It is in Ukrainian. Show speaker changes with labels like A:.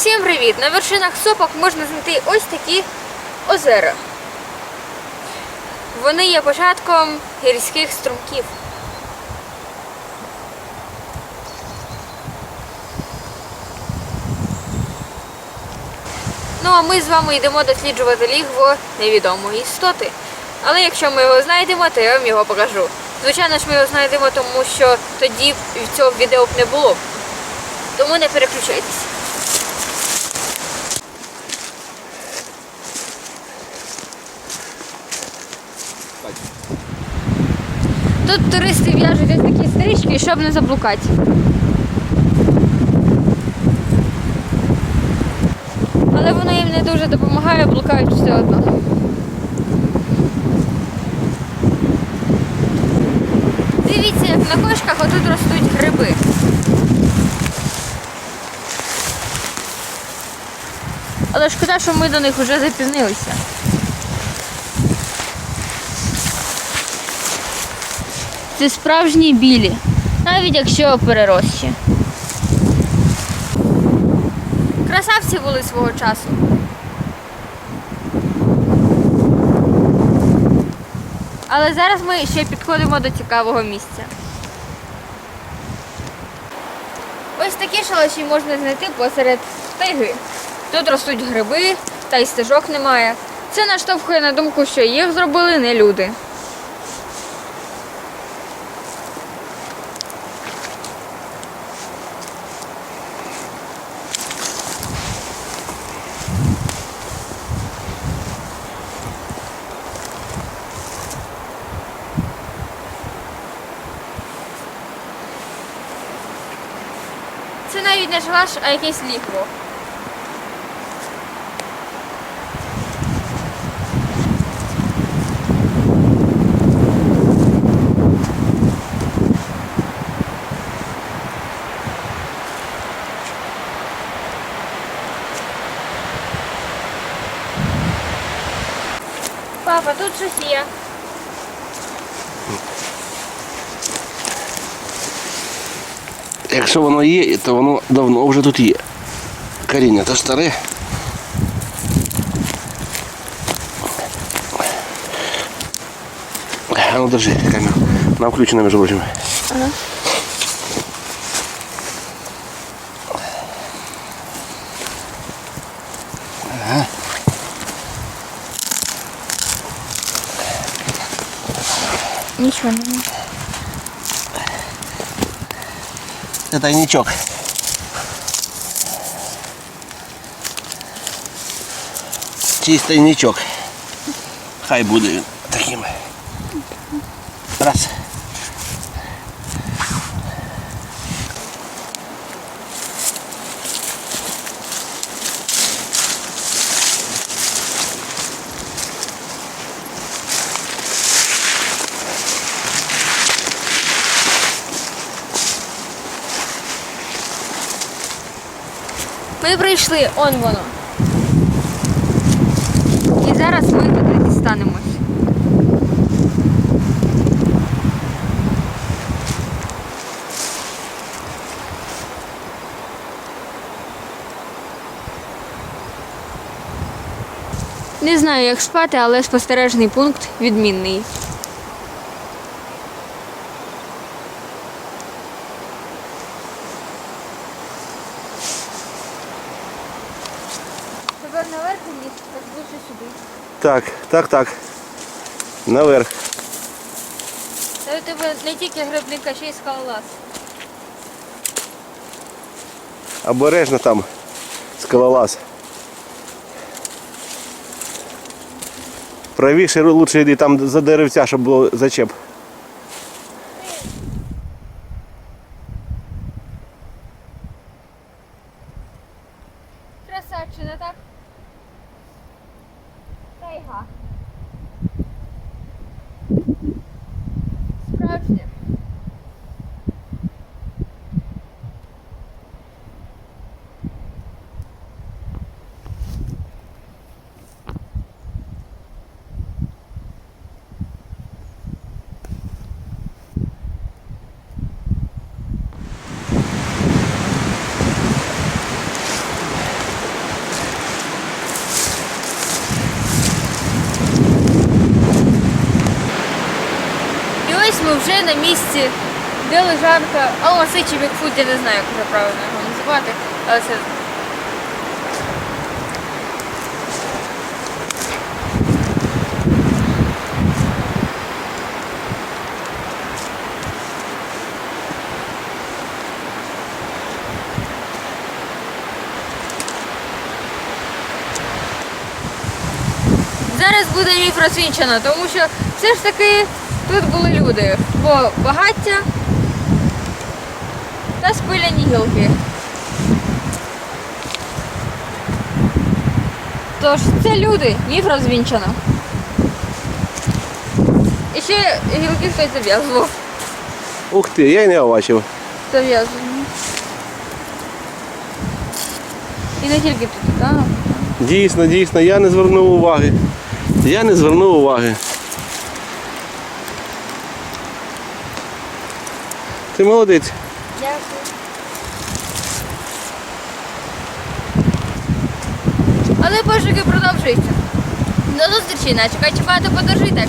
A: Всім привіт! На вершинах сопок можна знайти ось такі озера. Вони є початком гірських струмків. Ну а ми з вами йдемо досліджувати лігво невідомої істоти. Але якщо ми його знайдемо, то я вам його покажу. Звичайно ж, ми його знайдемо, тому що тоді цього відео б не було. Тому не переключайтесь. Тут туристи в'яжуть ось такі стрічки, щоб не заблукати. Але воно їм не дуже допомагає, блукають все одно. Дивіться, як на кошках отут ростуть гриби. Але шкода, що ми до них вже запізнилися. Це справжні білі, навіть якщо переросші. Красавці були свого часу. Але зараз ми ще підходимо до цікавого місця. Ось такі шалаші можна знайти посеред тайги. Тут ростуть гриби, та й стежок немає. Це наштовхує на думку, що їх зробили не люди. Це навіть не шалаш, а якесь ліхво. Папа, тут щось
B: Якщо воно є, то воно давно вже тут є. Коріння то старе. А ну держи камеру. Вона включена, між прочим.
A: Нічого немає.
B: Це тайничок. Чийсь тайничок. Хай буде він таким. Раз.
A: Ми прийшли, он воно. І зараз ми туди дістанемось. Не знаю, як спати, але спостережний пункт відмінний. Тепер наверх ліс, так ближче сюди.
B: Так, так, так. Наверх.
A: Та у тебе не тільки грибник, а ще й скалолаз.
B: Обережно там скалолаз. Правіше лучше йди там за деревця, щоб було зачеп.
A: 你好。Вже на місці, де лежанка. Алмаси чи Бікфут, я не знаю, як вже правильно його називати, але це Зараз буде міф розвінчено, тому що все ж таки тут були люди, бо багаття та спиляні гілки. Тож це люди, міф розвінчено. І ще гілки хтось зав'язував.
B: Ух ти, я й не бачив.
A: Зав'язані. І не тільки тут, так?
B: Дійсно, дійсно, я не звернув уваги. Я не звернув уваги. Ти молодець.
A: Дякую. Але пошуки продовжуються. До зустрічі на чекай багато подорожі, так.